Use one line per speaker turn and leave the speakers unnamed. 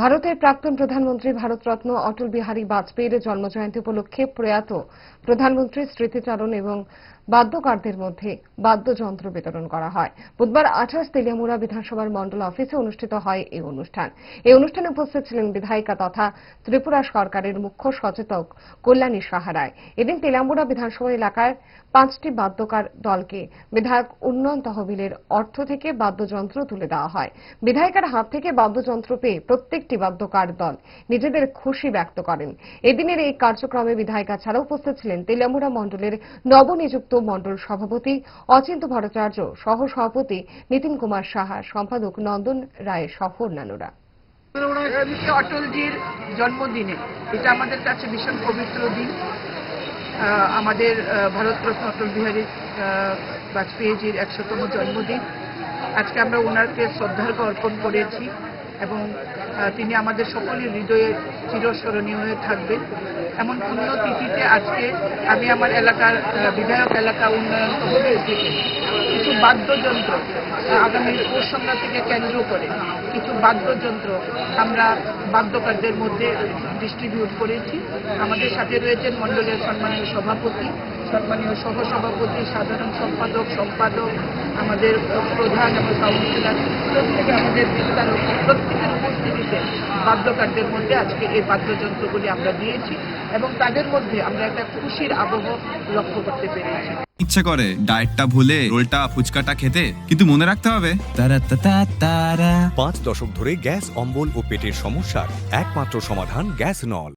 ভারতের প্রাক্তন প্রধানমন্ত্রী ভারতরত্ন অটল বিহারী বাজপেয়ীর জন্মজয়ন্তী উপলক্ষে প্রয়াত প্রধানমন্ত্রীর স্মৃতিচারণ এবং বাদ্যকারদের মধ্যে বাদ্যযন্ত্র বিতরণ করা হয়। বুধবার আঠাশ তেলিয়ামুড়া বিধানসভার মন্ডল অফিসে অনুষ্ঠিত হয় এই অনুষ্ঠান। এই অনুষ্ঠানে উপস্থিত ছিলেন বিধায়িকা তথা ত্রিপুরা সরকারের মুখ্য সচেতক কল্যাণী সাহারায় এদিন তেলিয়ামুড়া বিধানসভা এলাকার পাঁচটি বাদ্যকার দলকে বিধায়ক উন্নয়ন তহবিলের অর্থ থেকে বাদ্যযন্ত্র তুলে দেওয়া হয়। বিধায়িকার হাত থেকে বাদ্যযন্ত্র পেয়ে প্রত্যেকটি বাদ্যকার দল। নিজেদের খুশি ব্যক্ত করেন। এদিনের এই কার্যক্রমে বিধায়িকা ছাড়া উপস্থিত ছিলেন তেলিয়ামুড়া মণ্ডলের নবনিযুক্ত মণ্ডল সভাপতি অচিন্ত ভট্টাচার্য সহ সভাপতি নীতিন কুমার সাহা, সম্পাদক নন্দন রায় সহ অন্যান্যরা।
অটলজির জন্মদিনে, এটা আমাদের কাছে ভীষণ পবিত্র দিন। আমাদের ভারতরত্ন অটল বিহারী বাজপেয়ীজির একশোতম জন্মদিন। আজকে আমরা ওনাকে শ্রদ্ধার্ঘ অর্পণ করেছি। এবং তিনি আমাদের সকলের হৃদয়ে চিরস্মরণীয় হয়ে থাকবেন। এমন পুণ্য তিথিতে আজকে আমি আমার এলাকার বিধায়ক এলাকা উন্নয়ন তহবিল থেকে কিছু বাদ্যযন্ত্র আগামী পৌষ থেকে কেন্দ্র করে কিছু বাদ্যযন্ত্র আমরা বাদ্যকারদের মধ্যে ডিস্ট্রিবিউট করেছি। আমাদের সাথে রয়েছেন মণ্ডলের সম্মানীয় সভাপতি সম্মানীয় সহসভাপতি সাধারণ সম্পাদক সম্পাদক আমাদের প্রধান এবং কাউন্সিলর প্রত্যেকে আমাদের বিস্তারক প্রত্যেকের উপস্থিতিতে বাদ্যকারদের মধ্যে আজকে এই বাদ্যযন্ত্রগুলি আমরা দিয়েছি এবং তাদের মধ্যে আমরা একটা খুশির আবহ লক্ষ্য করতে পেরেছি।
ইচ্ছে করে ডায়েটটা ভুলে রোলটা ফুচকাটা খেতে কিন্তু মনে রাখতে হবে। তারা তারা তারা
পাঁচ দশক ধরে গ্যাস অম্বল ও পেটের সমস্যার একমাত্র সমাধান গ্যাস নল।